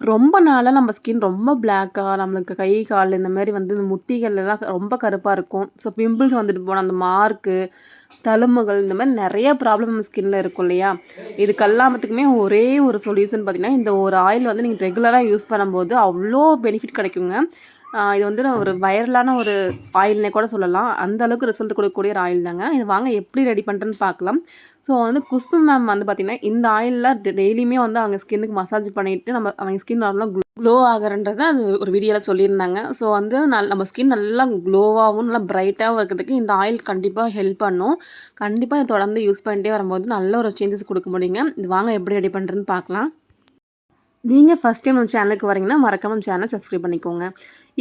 ரொம்ப நாளாக நம்ம ஸ்கின் ரொம்ப பிளாக்காக நம்மளுக்கு கை கால் இந்த மாதிரி வந்து இந்த முட்டிகள் எல்லாம் ரொம்ப கருப்பாக இருக்கும். ஸோ பிம்பிள்ஸ் வந்துட்டு போன அந்த மார்க்கு தழும்புகள் இந்த மாதிரி நிறைய ப்ராப்ளம் நம்ம ஸ்கின்ல இருக்கும் இல்லையா? இதுக்கெல்லாமத்துக்குமே ஒரே ஒரு சொல்யூஷன் பார்த்தீங்கன்னா இந்த ஒரு ஆயில் வந்து நீங்கள் ரெகுலராக யூஸ் பண்ணும்போது அவ்வளோ பெனிஃபிட் கிடைக்குங்க. இது வந்து ஒரு வைரலான ஒரு ஆயில்னே கூட சொல்லலாம். அந்த அளவுக்கு ரிசல்ட் கொடுக்கக்கூடிய ஒரு ஆயில் தாங்க. இது வாங்க எப்படி ரெடி பண்ணுறேன்னு பார்க்கலாம். ஸோ வந்து குஷ்பு மேம் வந்து பார்த்திங்கன்னா இந்த ஆயிலில் டெய்லியுமே வந்து அவங்க ஸ்கின்னுக்கு மசாஜ் பண்ணிவிட்டு நம்ம அவங்க ஸ்கின் நல்லா க்ளோ ஆகிறன்றதை அது ஒரு வீடியோவில் சொல்லியிருந்தாங்க. ஸோ வந்து நல் நம்ம ஸ்கின் நல்லா க்ளோவாகவும் நல்லா பிரைட்டாகவும் இருக்கிறதுக்கு இந்த ஆயில் கண்டிப்பாக ஹெல்ப் பண்ணும். கண்டிப்பாக இதை தொடர்ந்து யூஸ் பண்ணிட்டே வரும்போது நல்ல ஒரு சேஞ்சஸ் கொடுக்க முடியுங்க. இது வாங்க எப்படி ரெடி பண்ணுறதுன்னு பார்க்கலாம். நீங்கள் ஃபஸ்ட் டைம் நம்ம சேனலுக்கு வரீங்கன்னா மறக்காமல் நம்ம சேனலை சப்ஸ்கிரைப் பண்ணிக்கோங்க.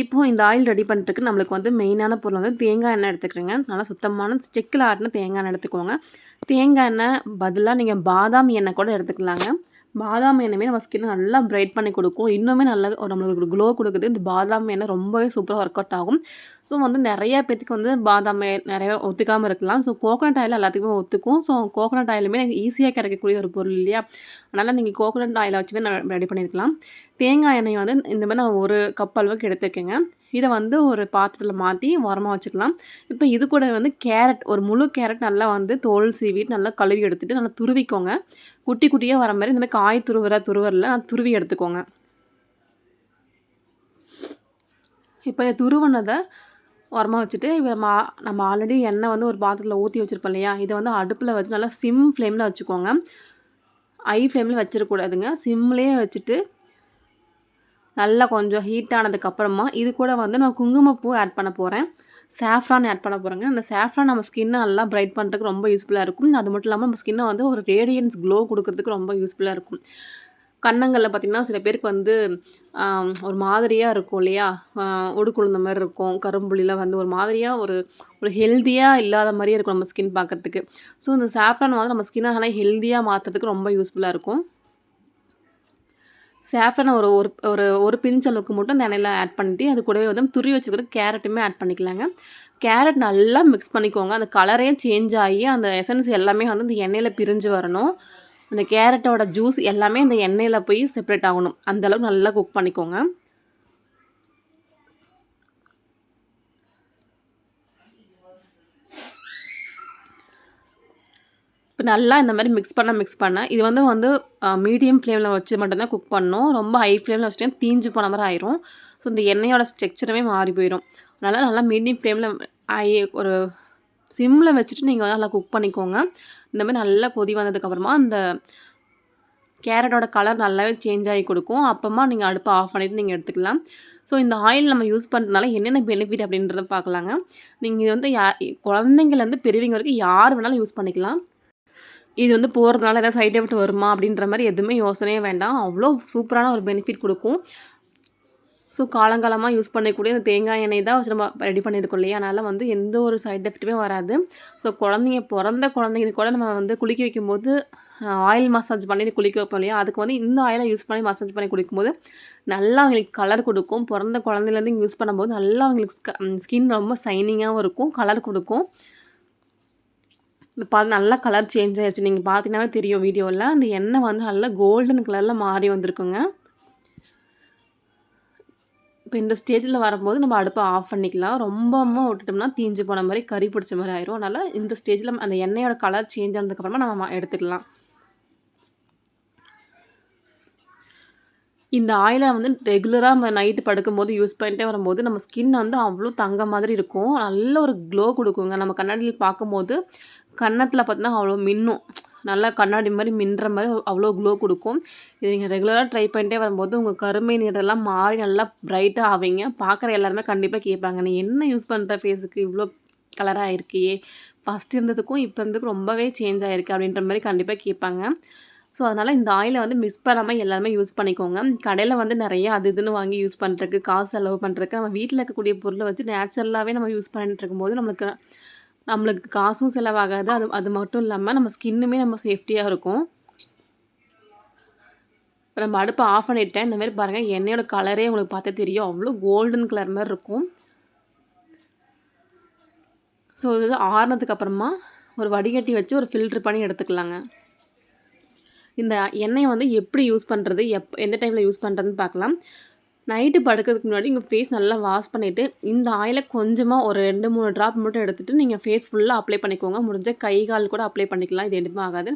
இப்போது இந்த ஆயில் ரெடி பண்ணுறதுக்கு நம்மளுக்கு வந்து மெயினான பொருள் வந்து தேங்காய் எண்ணெய் எடுத்துக்கிறீங்க. நல்லா சுத்தமான ஸ்டெக்கில் ஆட்டின தேங்காய் எண்ணெய் எடுத்துக்கோங்க. தேங்காய் எண்ணெய் பதிலாக நீங்கள் பாதாம் எண்ணெய் கூட எடுத்துக்கலாங்க. பாதாம் எண்ணெயுமே நம்ம ஸ்கின்னை நல்லா பிரைட் பண்ணி கொடுக்கும். இன்னுமே நல்லா ஒரு நம்மளுக்கு க்ளோ கொடுக்குது. இந்த பாதாம் எண்ணெய் ரொம்பவே சூப்பராக ஒர்க் அவுட் ஆகும். ஸோ வந்து நிறைய பேத்துக்கு வந்து பாதாம் நிறைய ஒத்துக்காமல் இருக்கலாம். ஸோ கோகோனட் ஆயில் எல்லாத்துக்குமே ஒத்துக்கும். ஸோ கோகோனட் ஆயிலுமே எனக்கு ஈஸியாக கிடைக்கக்கூடிய ஒரு பொருள் இல்லையா? அதனால் நீங்கள் கோகோனட் ஆயிலை வச்சுமே ரெடி பண்ணியிருக்கலாம் தேங்காய் எண்ணெயை வந்து இந்த மாதிரி நான் ஒரு கப் அளவுக்கு எடுத்துருக்கேங்க. இதை வந்து ஒரு பாத்திரத்தில் மாற்றி உரமாக வச்சுக்கலாம். இப்போ இது கூட வந்து கேரட் ஒரு முழு கேரட் நல்லா வந்து தோல் சீவிட்டு நல்லா கழுவி எடுத்துகிட்டு நல்லா துருவிக்கோங்க. குட்டி குட்டியாக வர மாதிரி இந்த மாதிரி காய் துருவுற துருவரில் நான் துருவி எடுத்துக்கோங்க. இப்போ இதை துருவினதை உரமாக வச்சுட்டு இப்போ நம்ம நம்ம ஆல்ரெடி எண்ணெய் வந்து ஒரு பாத்திரத்தில் ஊற்றி வச்சுருப்போம் இல்லையா? இதை வந்து அடுப்பில் வச்சு நல்லா சிம் ஃப்ளேமில் வச்சுக்கோங்க. ஐ ஃப்ளேமில் வச்சிடக்கூடாதுங்க. சிம்லேயே வச்சுட்டு நல்லா கொஞ்சம் ஹீட் ஆனதுக்கப்புறமா இது கூட வந்து நான் குங்குமப்பூ ஆட் பண்ண போகிறேன் சாஃப்ரான் ஆட் பண்ண போகிறேங்க அந்த சாஃப்ரான் நம்ம ஸ்கின்னை நல்லா பிரைட் பண்ணுறதுக்கு ரொம்ப யூஸ்ஃபுல்லாக இருக்கும். அது மட்டும் இல்லாமல் நம்ம ஸ்கின்னை வந்து ஒரு ரேடியன்ஸ் க்ளோ கொடுக்கறதுக்கு ரொம்ப யூஸ்ஃபுல்லாக இருக்கும். கன்னங்களில் பார்த்திங்கன்னா சில பேருக்கு வந்து ஒரு மாதிரியாக இருக்கும் இல்லையா? உடுக்குழுந்த மாதிரி இருக்கும். கரும்புள்ளிலாம் வந்து ஒரு மாதிரியாக ஒரு ஒரு ஹெல்த்தியாக இல்லாத மாதிரியே இருக்கும் நம்ம ஸ்கின் பார்க்குறதுக்கு ஸோ இந்த சாஃப்ரான் வந்து நம்ம ஸ்கின்னை ஆனால் ஹெல்த்தியாக மாற்றுறதுக்கு ரொம்ப யூஸ்ஃபுல்லாக இருக்கும். சாஃப்ரான் ஒரு ஒரு ஒரு ஒரு பிஞ்ச் அளவுக்கு மட்டும் அந்த எண்ணெயில் ஆட் பண்ணிட்டு அது கூடவே வந்து துரி வச்சுக்கிற கேரட்டுமே ஆட் பண்ணிக்கலாங்க. கேரட் நல்லா மிக்ஸ் பண்ணிக்கோங்க. அந்த கலரே சேஞ்ச் ஆகி அந்த எசன்ஸ் எல்லாமே வந்து இந்த எண்ணெயில் பிரிஞ்சு வரணும். அந்த கேரட்டோட ஜூஸ் எல்லாமே இந்த எண்ணெயில் போய் செப்பரேட் ஆகணும். அந்தளவுக்கு நல்லா குக் பண்ணிக்கோங்க. இப்போ நல்லா இந்த மாதிரி மிக்ஸ் பண்ண மிக்ஸ் பண்ண இது வந்து வந்து மீடியம் ஃப்ளேமில் வச்சு மட்டும்தான் குக் பண்ணணும். ரொம்ப ஹை ஃப்ளேமில் வச்சுட்டு தீஞ்சு போன மாதிரி ஆயிரும். ஸோ இந்த எண்ணெயோட ஸ்ட்ரக்சருமே மாறி போயிடும் அதனால் நல்லா மீடியம் ஃப்ளேமில் ஐ ஒரு சிம்மில் வச்சுட்டு நீங்கள் வந்து நல்லா குக் பண்ணிக்கோங்க. இந்த மாதிரி நல்லா கொதி வந்ததுக்கப்புறமா அந்த கேரட்டோட கலர் நல்லாவே சேஞ்ச் ஆகி கொடுக்கும். அப்போமா நீங்கள் அடுப்பை ஆஃப் பண்ணிவிட்டு நீங்கள் எடுத்துக்கலாம். ஸோ இந்த ஆயில் நம்ம யூஸ் பண்ணுறதுனால என்னென்ன பெனிஃபிட் அப்படின்றத பார்க்கலாங்க. நீங்கள் வந்து யா குழந்தைங்கள்லேருந்து பெரியவங்க வரைக்கும் யார் வேணாலும் யூஸ் பண்ணிக்கலாம். இது வந்து போகிறதுனால ஏதாவது சைட் எஃபெக்ட் வருமா அப்படின்ற மாதிரி எதுவுமே யோசனையே வேண்டாம். அவ்வளோ சூப்பரான ஒரு பெனிஃபிட் கொடுக்கும். ஸோ காலங்காலமாக யூஸ் பண்ணக்கூடிய இந்த தேங்காய் எண்ணெய் தான் வச்சு நம்ம ரெடி பண்ணியிருக்கோம் இல்லையா? அதனால் வந்து எந்த ஒரு சைட் எஃபெக்ட்டுமே வராது. ஸோ குழந்தைங்க பிறந்த குழந்தைங்க கூட நம்ம வந்து குளிக்க வைக்கும்போது ஆயில் மசாஜ் பண்ணி குளிக்க வைப்போம் இல்லையா? அதுக்கு வந்து இந்த ஆயிலை யூஸ் பண்ணி மசாஜ் பண்ணி குளிக்கும்போது நல்லா அவங்களுக்கு கலர் கொடுக்கும். பிறந்த குழந்தைலேருந்து யூஸ் பண்ணும்போது நல்லா அவங்களுக்கு ஸ்கின் ரொம்ப சைனிங்காகவும் இருக்கும் கலர் கொடுக்கும். பா நல்லா கலர் சேஞ்ச் ஆயிடுச்சு நீங்கள் பார்த்தீங்கன்னாவே தெரியும் வீடியோவில் அந்த எண்ணெய் வந்து நல்லா கோல்டன் கலரில் மாறி வந்திருக்குங்க. இப்போ இந்த ஸ்டேஜில் வரும்போது நம்ம அடுப்பை ஆஃப் பண்ணிக்கலாம். ரொம்பவும் விட்டுட்டோம்னா தீஞ்சு போன மாதிரி கறி பிடிச்ச மாதிரி ஆயிரும். அதனால் இந்த ஸ்டேஜில் அந்த எண்ணெயோட கலர் சேஞ்ச் ஆனதுக்கப்புறமா நம்ம எடுத்துக்கலாம். இந்த ஆயிலை வந்து ரெகுலராக நம்ம நைட்டு படுக்கும்போது யூஸ் பண்ணிட்டே வரும்போது நம்ம ஸ்கின் வந்து அவ்வளோ தங்க மாதிரி இருக்கும். நல்ல ஒரு க்ளோ கொடுக்குங்க. நம்ம கண்ணாடியில் பார்க்கும்போது கன்னத்தில் பார்த்தீங்கன்னா அவ்வளோ மின்னும். நல்லா கண்ணாடி மாதிரி மின்னுற மாதிரி அவ்வளோ க்ளோ கொடுக்கும். இது நீங்கள் ரெகுலராக ட்ரை பண்ணிட்டே வரும்போது உங்கள் கருமை நிறம்லாம் மாறி நல்லா ப்ரைட்டாக ஆவீங்க. பார்க்குற எல்லாருமே கண்டிப்பாக கேட்பாங்க. நீ என்ன யூஸ் பண்ணுற ஃபேஸுக்கு இவ்வளோ கலராக இருக்கியே? ஃபஸ்ட் இருந்ததுக்கும் இப்போ இருந்ததுக்கும் ரொம்பவே சேஞ்ச் ஆகிருக்கு அப்படின்ற மாதிரி கண்டிப்பாக கேட்பாங்க. ஸோ அதனால் இந்த ஆயிலை வந்து மிஸ் பண்ணாமல் எல்லாருமே யூஸ் பண்ணிக்கோங்க. கடையில் வந்து நிறைய அது இதுன்னு வாங்கி யூஸ் பண்ணுறதுக்கு காசு செலவு பண்ணுறதுக்கு நம்ம வீட்டில் இருக்கக்கூடிய பொருளை வச்சு நேச்சுரலாகவே நம்ம யூஸ் பண்ணிட்டு இருக்கும்போது நம்மளுக்கு நம்மளுக்கு காசும் செலவாகாது. அது அது மட்டும் இல்லாமல் நம்ம ஸ்கின்னுமே நம்ம சேஃப்டியாக இருக்கும். இப்போ நம்ம அடுப்பை ஆஃப் பண்ணிட்டேன். இந்த மாதிரி பாருங்கள் எண்ணெயோட கலரே உங்களுக்கு பார்த்தா தெரியும். அவ்வளோ கோல்டன் கலர் மாதிரி இருக்கும். ஸோ இது ஆறுனதுக்கு அப்புறமா ஒரு வடிகட்டி வச்சு ஒரு ஃபில்ட்ரு பண்ணி எடுத்துக்கலாங்க. இந்த எண்ணெயை வந்து எப்படி யூஸ் பண்ணுறது எப் எந்த டைமில் யூஸ் பண்ணுறதுன்னு பார்க்கலாம். நைட்டு படுக்கிறதுக்கு முன்னாடி உங்கள் ஃபேஸ் நல்லா வாஷ் பண்ணிவிட்டு இந்த ஆயிலை கொஞ்சமாக ஒரு ரெண்டு மூணு ட்ராப் மட்டும் எடுத்துகிட்டு நீங்கள் ஃபேஸ் ஃபுல்லாக அப்ளை பண்ணிக்கோங்க. முடிஞ்ச கை கால் கூட அப்ளை பண்ணிக்கலாம். இது எதுவுமே ஆகாது.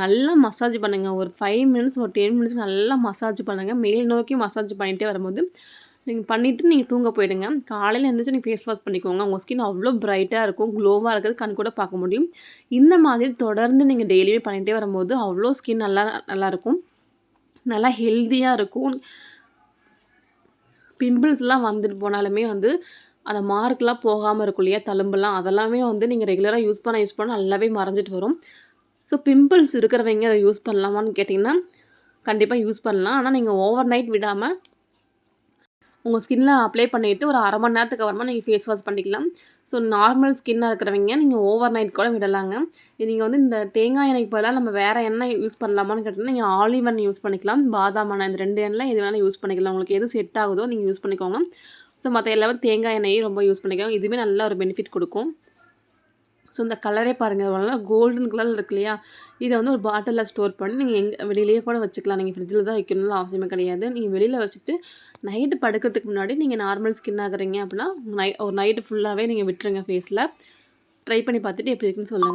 நல்லா மசாஜ் பண்ணுங்கள் ஒரு ஃபைவ் மினிட்ஸ் ஒரு டென் மினிட்ஸ் நல்லா மசாஜ் பண்ணுங்கள் மேல் நோக்கி மசாஜ் பண்ணிகிட்டே வரும்போது நீங்கள் பண்ணிவிட்டு நீங்கள் தூங்க போயிடுங்க. காலையில் எழுந்திரிச்சு நீங்கள் ஃபேஸ் வாஷ் பண்ணிக்கோங்க. உங்கள் ஸ்கின் அவ்வளோ பிரைட்டாக இருக்கும். க்ளோவாக இருக்கிறது கண் கூட பார்க்க முடியும். இந்த மாதிரி தொடர்ந்து நீங்கள் டெய்லியுமே பண்ணிகிட்டே வரும்போது அவ்வளோ ஸ்கின் நல்லா நல்லாயிருக்கும் நல்லா ஹெல்த்தியாக இருக்கும். பிம்பிள்ஸ்லாம் வந்துட்டு போனாலுமே வந்து அந்த மார்க்லாம் போகாமல் இருக்கும் இல்லையா? தழும்புலாம். அதெல்லாமே வந்து நீங்கள் ரெகுலராக யூஸ் பண்ண யூஸ் பண்ண நல்லாவே மறைஞ்சிட்டு வரும். ஸோ பிம்பிள்ஸ் இருக்கிறவங்க அதை யூஸ் பண்ணலாமான்னு கேட்டிங்கன்னா கண்டிப்பாக யூஸ் பண்ணலாம். ஆனால் நீங்கள் ஓவர் நைட் விடாமல் உங்கள் ஸ்கின்னில் அப்ளை பண்ணிவிட்டு ஒரு அரை மணி நேரத்துக்கு அப்புறமா நீங்கள் ஃபேஸ் வாஷ் பண்ணிக்கலாம். ஸோ நார்மல் ஸ்கின்னாக இருக்கிறவங்க நீங்கள் ஓவர் நைட் கூட விடலாங்க. நீங்கள் வந்து இந்த தேங்காய் எண்ணெய்க்கு பதிலாக நம்ம வேறு எண்ணெய் யூஸ் பண்ணலாமான்னு கேட்டிங்கன்னா நீங்கள் ஆலிவ் எண்ணெய் யூஸ் பண்ணிக்கலாம். பாதாம் எண்ணெய் இந்த ரெண்டு எண்ணெய் எது வேணாலும் யூஸ் பண்ணிக்கலாம். உங்களுக்கு எது செட் ஆகுதோ நீங்கள் யூஸ் பண்ணிக்கோங்க. ஸோ மற்ற எல்லாமே தேங்காய் எண்ணெயும் ரொம்ப யூஸ் பண்ணிக்கோங்க. இதுவுமே நல்ல ஒரு பெனிஃபிட் கொடுக்கும். ஸோ இந்த கலரே பாருங்கள் நல்லா கோல்டன் கலர் இருக்கு இல்லையா? இதை வந்து ஒரு பாட்டிலில் ஸ்டோர் பண்ணி நீங்கள் எங்கே வெளியிலேயே கூட வச்சுக்கலாம். நீங்கள் ஃப்ரிட்ஜில் தான் வைக்கணும்னு அவசியமே கிடையாது. நீங்கள் வெளியில் வச்சுட்டு நைட்டு படுக்கிறதுக்கு முன்னாடி நீங்கள் நார்மல் ஸ்கின் ஆகுறீங்க அப்படின்னா நை ஒரு நைட்டு ஃபுல்லாகவே நீங்கள் விட்டுருங்க ஃபேஸில் ட்ரை பண்ணி பார்த்துட்டு எப்படி இருக்குன்னு சொல்லுங்கள்